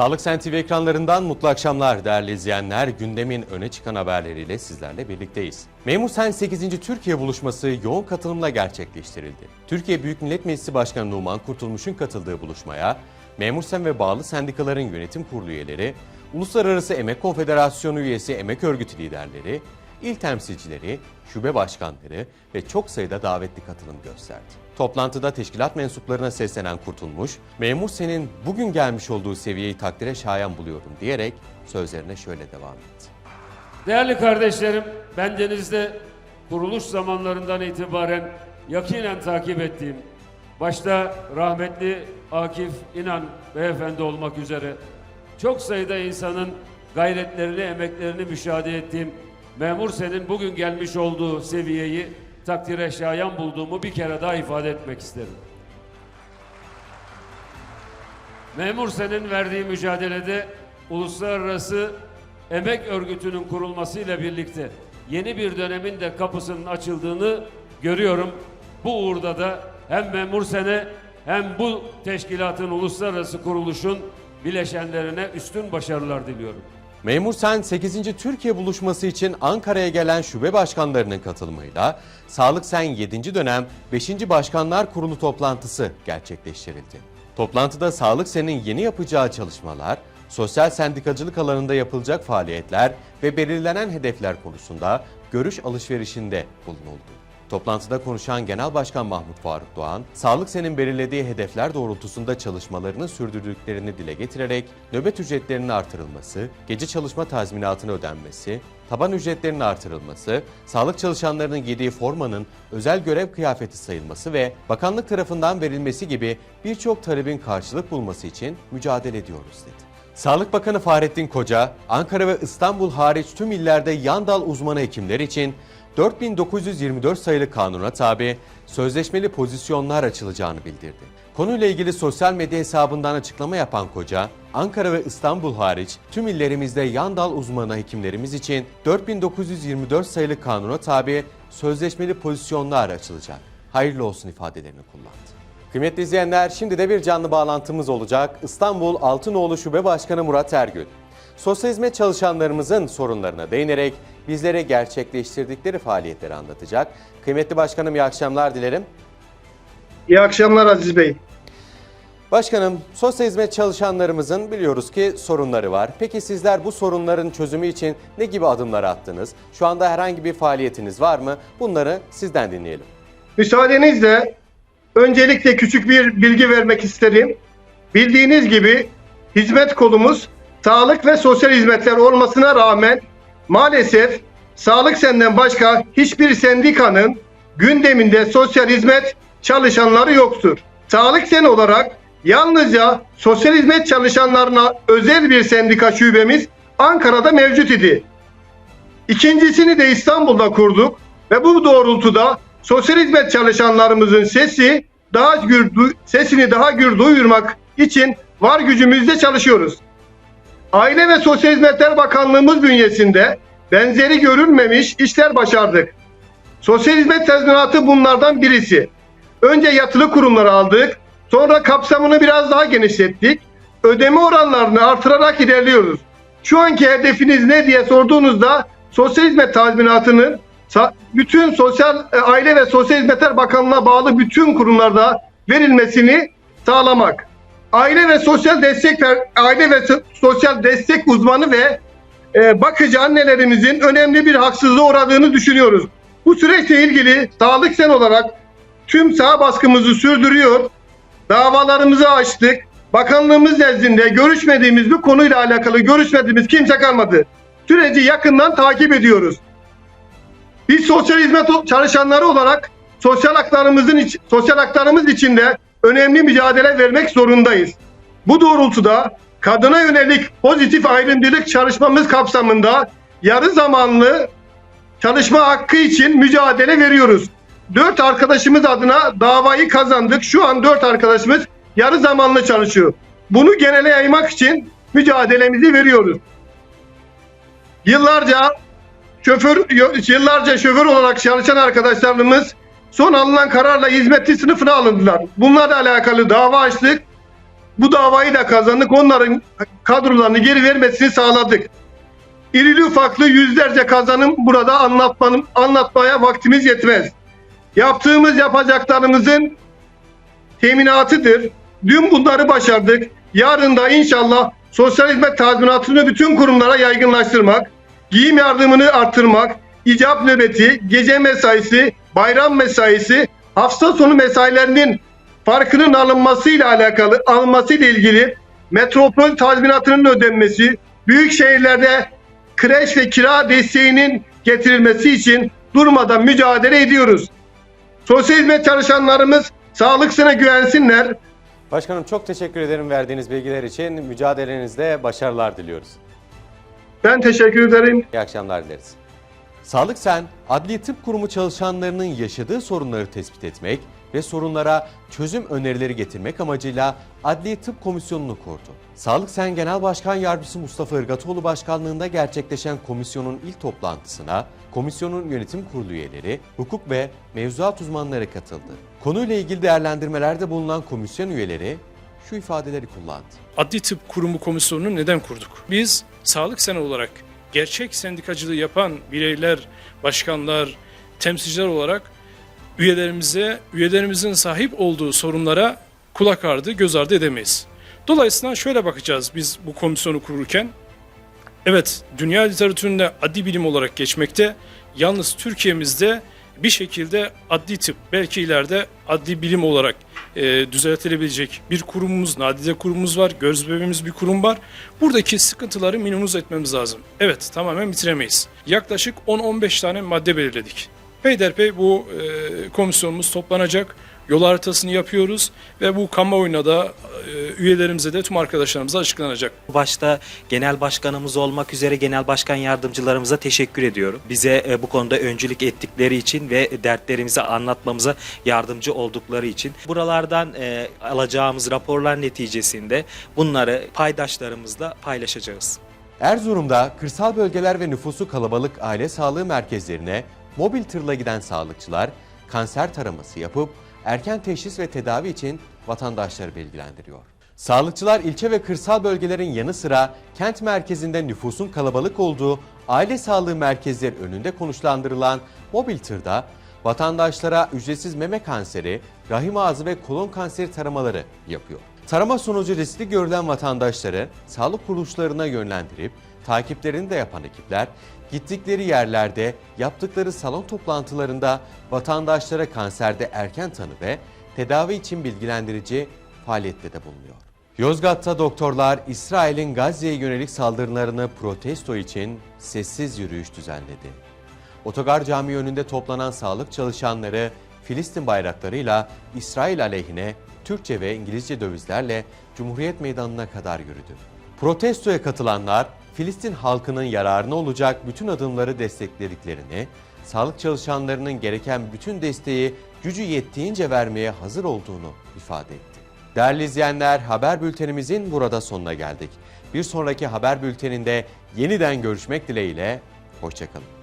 Sağlık Sen TV ekranlarından mutlu akşamlar değerli izleyenler. Gündemin öne çıkan haberleriyle sizlerle birlikteyiz. Memur Sen 8. Türkiye buluşması yoğun katılımla gerçekleştirildi. Türkiye Büyük Millet Meclisi Başkanı Numan Kurtulmuş'un katıldığı buluşmaya Memur Sen ve bağlı sendikaların yönetim kurulu üyeleri, Uluslararası Emek Konfederasyonu üyesi emek örgütü liderleri, il temsilcileri, şube başkanları ve çok sayıda davetli katılım gösterdi. Toplantıda teşkilat mensuplarına seslenen Kurtulmuş, memur senin bugün gelmiş olduğu seviyeyi takdire şayan buluyorum diyerek sözlerine şöyle devam etti. Değerli kardeşlerim, bendenizde kuruluş zamanlarından itibaren yakinen takip ettiğim, başta rahmetli Akif İnan beyefendi olmak üzere çok sayıda insanın gayretlerini, emeklerini müşahede ettiğim memur senin bugün gelmiş olduğu seviyeyi takdire şayan bulduğumu bir kere daha ifade etmek isterim. Memur senin verdiği mücadelede uluslararası emek örgütünün kurulmasıyla birlikte yeni bir dönemin de kapısının açıldığını görüyorum. Bu uğurda da hem memur sene hem bu teşkilatın uluslararası kuruluşun bileşenlerine üstün başarılar diliyorum. Memur Sen 8. Türkiye buluşması için Ankara'ya gelen şube başkanlarının katılımıyla Sağlık Sen 7. dönem 5. Başkanlar Kurulu toplantısı gerçekleştirildi. Toplantıda Sağlık Sen'in yeni yapacağı çalışmalar, sosyal sendikacılık alanında yapılacak faaliyetler ve belirlenen hedefler konusunda görüş alışverişinde bulunuldu. Toplantıda konuşan Genel Başkan Mahmut Faruk Doğan, Sağlık Sen'in belirlediği hedefler doğrultusunda çalışmalarını sürdürdüklerini dile getirerek nöbet ücretlerinin artırılması, gece çalışma tazminatının ödenmesi, taban ücretlerinin artırılması, sağlık çalışanlarının giydiği formanın özel görev kıyafeti sayılması ve bakanlık tarafından verilmesi gibi birçok talebin karşılık bulması için mücadele ediyoruz dedi. Sağlık Bakanı Fahrettin Koca, Ankara ve İstanbul hariç tüm illerde yan dal uzmanı hekimler için 4924 sayılı kanuna tabi sözleşmeli pozisyonlar açılacağını bildirdi. Konuyla ilgili sosyal medya hesabından açıklama yapan Koca, Ankara ve İstanbul hariç tüm illerimizde yan dal uzmanı hekimlerimiz için 4924 sayılı kanuna tabi sözleşmeli pozisyonlar açılacak. Hayırlı olsun ifadelerini kullandı. Kıymetli izleyenler şimdi de bir canlı bağlantımız olacak. İstanbul Altınoğlu Şube Başkanı Murat Ergül. Sosyal hizmet çalışanlarımızın sorunlarına değinerek bizlere gerçekleştirdikleri faaliyetleri anlatacak. Kıymetli başkanım iyi akşamlar dilerim. İyi akşamlar Aziz Bey. Başkanım, sosyal hizmet çalışanlarımızın biliyoruz ki sorunları var. Peki sizler bu sorunların çözümü için ne gibi adımlar attınız? Şu anda herhangi bir faaliyetiniz var mı? Bunları sizden dinleyelim. Müsaadenizle öncelikle küçük bir bilgi vermek isterim. Bildiğiniz gibi hizmet kolumuz sağlık ve sosyal hizmetler olmasına rağmen maalesef sağlık senden başka hiçbir sendikanın gündeminde sosyal hizmet çalışanları yoktur. Sağlık sen olarak yalnızca sosyal hizmet çalışanlarına özel bir sendika şubemiz Ankara'da mevcut idi. İkincisini de İstanbul'da kurduk ve bu doğrultuda sosyal hizmet çalışanlarımızın sesi daha gür, sesini daha gür duyurmak için var gücümüzle çalışıyoruz. Aile ve Sosyal Hizmetler Bakanlığımız bünyesinde benzeri görülmemiş işler başardık. Sosyal hizmet tazminatı bunlardan birisi. Önce yatılı kurumları aldık, sonra kapsamını biraz daha genişlettik. Ödeme oranlarını artırarak ilerliyoruz. Şu anki hedefiniz ne diye sorduğunuzda sosyal hizmet tazminatının bütün sosyal e, aile ve sosyal hizmetler bakanlığına bağlı bütün kurumlarda verilmesini sağlamak. Aile ve sosyal destek aile ve so- sosyal destek uzmanı ve e, bakıcı annelerimizin önemli bir haksızlığa uğradığını düşünüyoruz. Bu süreçle ilgili sağlık sen olarak tüm sağ baskımızı sürdürüyor. Davalarımızı açtık. Bakanlığımız nezdinde görüşmediğimiz bir konuyla alakalı görüşmediğimiz kimse kalmadı. Süreci yakından takip ediyoruz. Biz sosyal hizmet çalışanları olarak sosyal haklarımızın sosyal haklarımız içinde önemli mücadele vermek zorundayız. Bu doğrultuda kadına yönelik pozitif ayrımcılık çalışmamız kapsamında yarı zamanlı çalışma hakkı için mücadele veriyoruz. Dört arkadaşımız adına davayı kazandık. Şu an dört arkadaşımız yarı zamanlı çalışıyor. Bunu genele yaymak için mücadelemizi veriyoruz. Yıllarca şoför yıllarca şoför olarak çalışan arkadaşlarımız son alınan kararla hizmetli sınıfına alındılar. Bunlarla alakalı dava açtık. Bu davayı da kazandık. Onların kadrolarını geri vermesini sağladık. İrili ufaklı yüzlerce kazanım burada anlatmanın, anlatmaya vaktimiz yetmez. Yaptığımız yapacaklarımızın teminatıdır. Dün bunları başardık. Yarın da inşallah sosyal hizmet tazminatını bütün kurumlara yaygınlaştırmak, giyim yardımını arttırmak, icap nöbeti, gece mesaisi, bayram mesaisi, hafta sonu mesailerinin farkının alınmasıyla alakalı, alınmasıyla ilgili metropol tazminatının ödenmesi, büyük şehirlerde kreş ve kira desteğinin getirilmesi için durmadan mücadele ediyoruz. Sosyal hizmet çalışanlarımız sağlıksına güvensinler. Başkanım çok teşekkür ederim verdiğiniz bilgiler için. Mücadelenizde başarılar diliyoruz. Ben teşekkür ederim. İyi akşamlar dileriz. Sağlık Sen, Adli Tıp Kurumu çalışanlarının yaşadığı sorunları tespit etmek ve sorunlara çözüm önerileri getirmek amacıyla Adli Tıp Komisyonu'nu kurdu. Sağlık Sen Genel Başkan Yardımcısı Mustafa Irgatoğlu başkanlığında gerçekleşen komisyonun ilk toplantısına komisyonun yönetim kurulu üyeleri, hukuk ve mevzuat uzmanları katıldı. Konuyla ilgili değerlendirmelerde bulunan komisyon üyeleri şu ifadeleri kullandı. Adli Tıp Kurumu Komisyonu'nu neden kurduk? Biz sağlık sene olarak gerçek sendikacılığı yapan bireyler, başkanlar, temsilciler olarak üyelerimize, üyelerimizin sahip olduğu sorunlara kulak ardı, göz ardı edemeyiz. Dolayısıyla şöyle bakacağız biz bu komisyonu kururken. Evet, dünya literatüründe adli bilim olarak geçmekte. Yalnız Türkiye'mizde bir şekilde adli tıp, belki ileride adli bilim olarak e, düzeltilebilecek bir kurumumuz, nadide kurumumuz var, göz bebeğimiz bir kurum var. Buradaki sıkıntıları minimize etmemiz lazım. Evet, tamamen bitiremeyiz. Yaklaşık 10-15 tane madde belirledik. Peyderpey bu e, komisyonumuz toplanacak. Yol haritasını yapıyoruz ve bu kamuoyuna da e, üyelerimize de tüm arkadaşlarımıza açıklanacak. Başta genel başkanımız olmak üzere genel başkan yardımcılarımıza teşekkür ediyorum. Bize e, bu konuda öncülük ettikleri için ve dertlerimizi anlatmamıza yardımcı oldukları için. Buralardan e, alacağımız raporlar neticesinde bunları paydaşlarımızla paylaşacağız. Erzurum'da kırsal bölgeler ve nüfusu kalabalık aile sağlığı merkezlerine mobil tırla giden sağlıkçılar kanser taraması yapıp erken teşhis ve tedavi için vatandaşları bilgilendiriyor. Sağlıkçılar ilçe ve kırsal bölgelerin yanı sıra kent merkezinde nüfusun kalabalık olduğu aile sağlığı merkezleri önünde konuşlandırılan mobil tırda vatandaşlara ücretsiz meme kanseri, rahim ağzı ve kolon kanseri taramaları yapıyor. Tarama sonucu riskli görülen vatandaşları sağlık kuruluşlarına yönlendirip takiplerini de yapan ekipler gittikleri yerlerde yaptıkları salon toplantılarında vatandaşlara kanserde erken tanı ve tedavi için bilgilendirici faaliyette de bulunuyor. Yozgat'ta doktorlar İsrail'in Gazze'ye yönelik saldırılarını protesto için sessiz yürüyüş düzenledi. Otogar Camii önünde toplanan sağlık çalışanları Filistin bayraklarıyla İsrail aleyhine Türkçe ve İngilizce dövizlerle Cumhuriyet Meydanı'na kadar yürüdü. Protestoya katılanlar Filistin halkının yararına olacak bütün adımları desteklediklerini, sağlık çalışanlarının gereken bütün desteği gücü yettiğince vermeye hazır olduğunu ifade etti. Değerli izleyenler, haber bültenimizin burada sonuna geldik. Bir sonraki haber bülteninde yeniden görüşmek dileğiyle, hoşçakalın.